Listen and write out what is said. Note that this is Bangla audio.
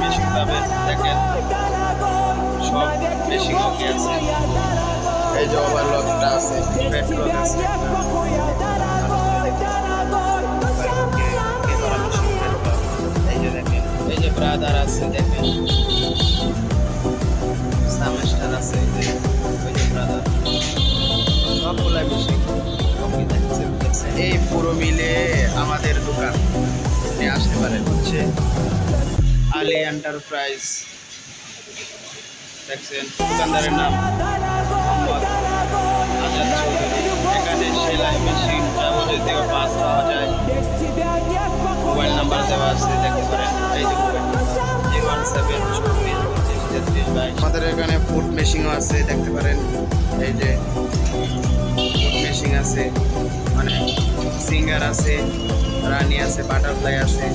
মেশিন দেখেন সব মেশিন ওকে আছে। এই যে ওভারলকটা আছে, পেট্রোল আছে। এই যে ব্রাদার আছে, দেখেন। সামেস্টার আছে, এই এই পুরো মিলে আমাদের দোকান। আপনি আসতে পারেন হচ্ছে আলী এন্টারপ্রাইজ দেখছেন, দোকানদারের নাম। মোহাম্মদ এখানে সেলাই মেশিন যাবতীয় পাস পাওয়া যায়। মোবাইল নাম্বার দেওয়া আছে, দেখতে পারেন। এই যে আমাদের এখানে ফুড মেশিনও আছে, দেখতে পারেন। এই যে ফুড মেশিন আছে মানে সিঙ্গার আছে, রানি আছে, বাটারফ্লাই আছে।